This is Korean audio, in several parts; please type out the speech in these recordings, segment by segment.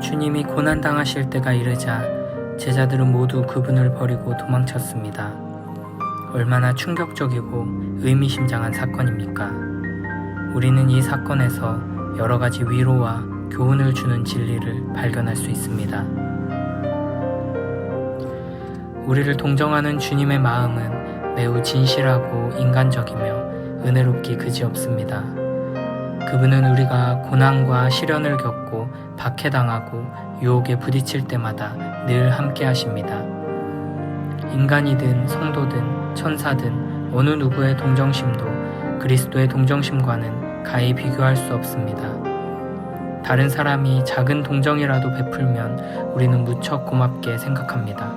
주님이 고난당하실 때가 이르자 제자들은 모두 그분을 버리고 도망쳤습니다. 얼마나 충격적이고 의미심장한 사건입니까? 우리는 이 사건에서 여러 가지 위로와 교훈을 주는 진리를 발견할 수 있습니다. 우리를 동정하는 주님의 마음은 매우 진실하고 인간적이며 은혜롭기 그지없습니다. 그분은 우리가 고난과 시련을 겪고 박해당하고 유혹에 부딪힐 때마다 늘 함께 하십니다. 인간이든 성도든 천사든 어느 누구의 동정심도 그리스도의 동정심과는 가히 비교할 수 없습니다. 다른 사람이 작은 동정이라도 베풀면 우리는 무척 고맙게 생각합니다.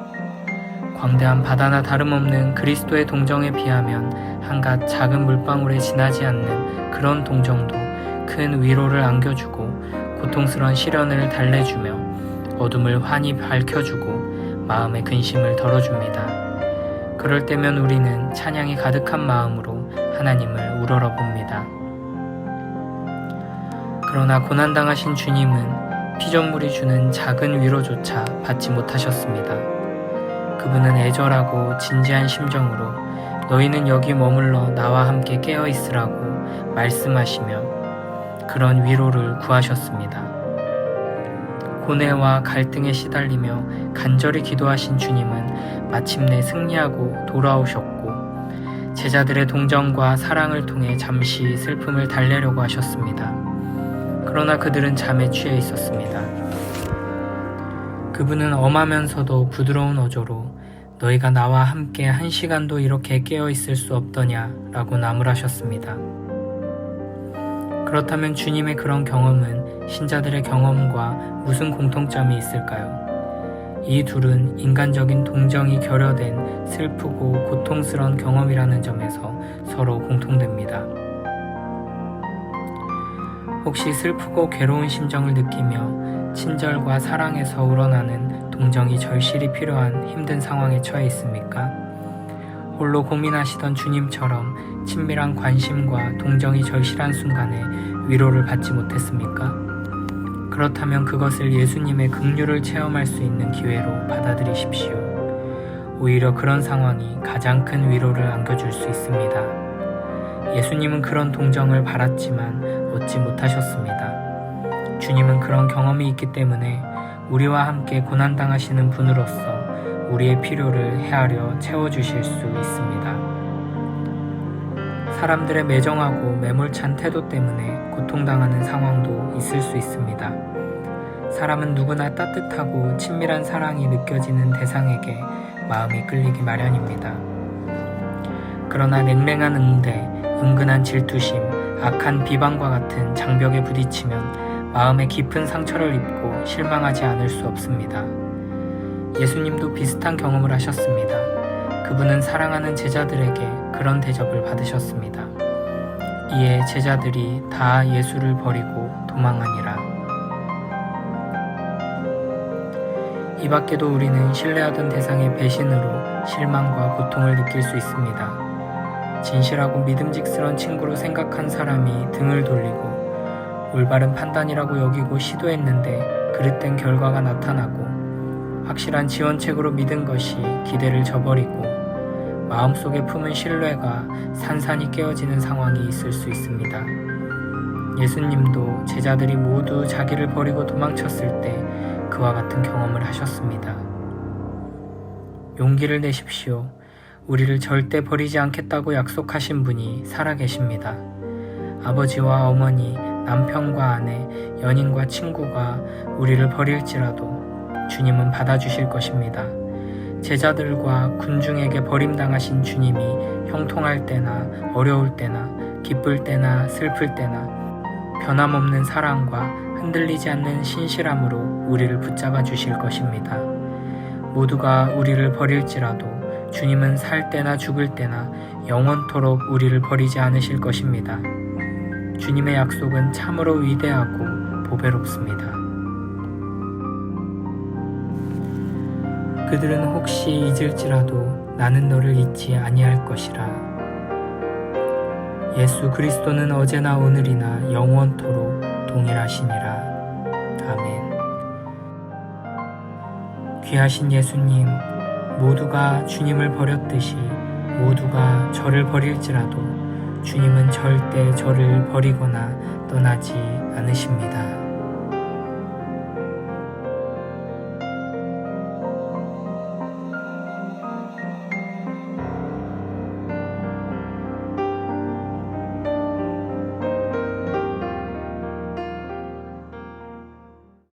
광대한 바다나 다름없는 그리스도의 동정에 비하면 한갓 작은 물방울에 지나지 않는 그런 동정도 큰 위로를 안겨주고 고통스러운 시련을 달래주며 어둠을 환히 밝혀주고 마음의 근심을 덜어줍니다. 그럴 때면 우리는 찬양이 가득한 마음으로 하나님을 우러러 봅니다. 그러나 고난당하신 주님은 피조물이 주는 작은 위로조차 받지 못하셨습니다. 그분은 애절하고 진지한 심정으로 너희는 여기 머물러 나와 함께 깨어 있으라고 말씀하시며 그런 위로를 구하셨습니다. 고뇌와 갈등에 시달리며 간절히 기도하신 주님은 마침내 승리하고 돌아오셨고 제자들의 동정과 사랑을 통해 잠시 슬픔을 달래려고 하셨습니다. 그러나 그들은 잠에 취해 있었습니다. 그분은 엄하면서도 부드러운 어조로 너희가 나와 함께 한 시간도 이렇게 깨어 있을 수 없더냐 라고 나무라셨습니다. 그렇다면 주님의 그런 경험은 신자들의 경험과 무슨 공통점이 있을까요? 이 둘은 인간적인 동정이 결여된 슬프고 고통스러운 경험이라는 점에서 서로 공통됩니다. 혹시 슬프고 괴로운 심정을 느끼며 친절과 사랑에서 우러나는 동정이 절실히 필요한 힘든 상황에 처해 있습니까? 홀로 고민하시던 주님처럼 친밀한 관심과 동정이 절실한 순간에 위로를 받지 못했습니까? 그렇다면 그것을 예수님의 긍휼을 체험할 수 있는 기회로 받아들이십시오. 오히려 그런 상황이 가장 큰 위로를 안겨줄 수 있습니다. 예수님은 그런 동정을 바랐지만 얻지 못하셨습니다. 주님은 그런 경험이 있기 때문에 우리와 함께 고난당하시는 분으로서 우리의 필요를 헤아려 채워주실 수 있습니다. 사람들의 매정하고 매몰찬 태도 때문에 고통당하는 상황도 있을 수 있습니다. 사람은 누구나 따뜻하고 친밀한 사랑이 느껴지는 대상에게 마음이 끌리기 마련입니다. 그러나 냉랭한 응대, 은근한 질투심, 악한 비방과 같은 장벽에 부딪히면 마음에 깊은 상처를 입고 실망하지 않을 수 없습니다. 예수님도 비슷한 경험을 하셨습니다. 그분은 사랑하는 제자들에게 그런 대접을 받으셨습니다. 이에 제자들이 다 예수를 버리고 도망하니라. 이 밖에도 우리는 신뢰하던 대상의 배신으로 실망과 고통을 느낄 수 있습니다. 진실하고 믿음직스런 친구로 생각한 사람이 등을 돌리고 올바른 판단이라고 여기고 시도했는데 그릇된 결과가 나타나고 확실한 지원책으로 믿은 것이 기대를 저버리고 마음속에 품은 신뢰가 산산이 깨어지는 상황이 있을 수 있습니다. 예수님도 제자들이 모두 자기를 버리고 도망쳤을 때 그와 같은 경험을 하셨습니다. 용기를 내십시오. 우리를 절대 버리지 않겠다고 약속하신 분이 살아계십니다. 아버지와 어머니, 남편과 아내, 연인과 친구가 우리를 버릴지라도 주님은 받아주실 것입니다. 제자들과 군중에게 버림당하신 주님이 형통할 때나 어려울 때나 기쁠 때나 슬플 때나 변함없는 사랑과 흔들리지 않는 신실함으로 우리를 붙잡아 주실 것입니다. 모두가 우리를 버릴지라도 주님은 살 때나 죽을 때나 영원토록 우리를 버리지 않으실 것입니다. 주님의 약속은 참으로 위대하고 보배롭습니다. 그들은 혹시 잊을지라도 나는 너를 잊지 아니할 것이라. 예수 그리스도는 어제나 오늘이나 영원토록 동일하시니라. 아멘. 귀하신 예수님, 모두가 주님을 버렸듯이 모두가 저를 버릴지라도 주님은 절대 저를 버리거나 떠나지 않으십니다.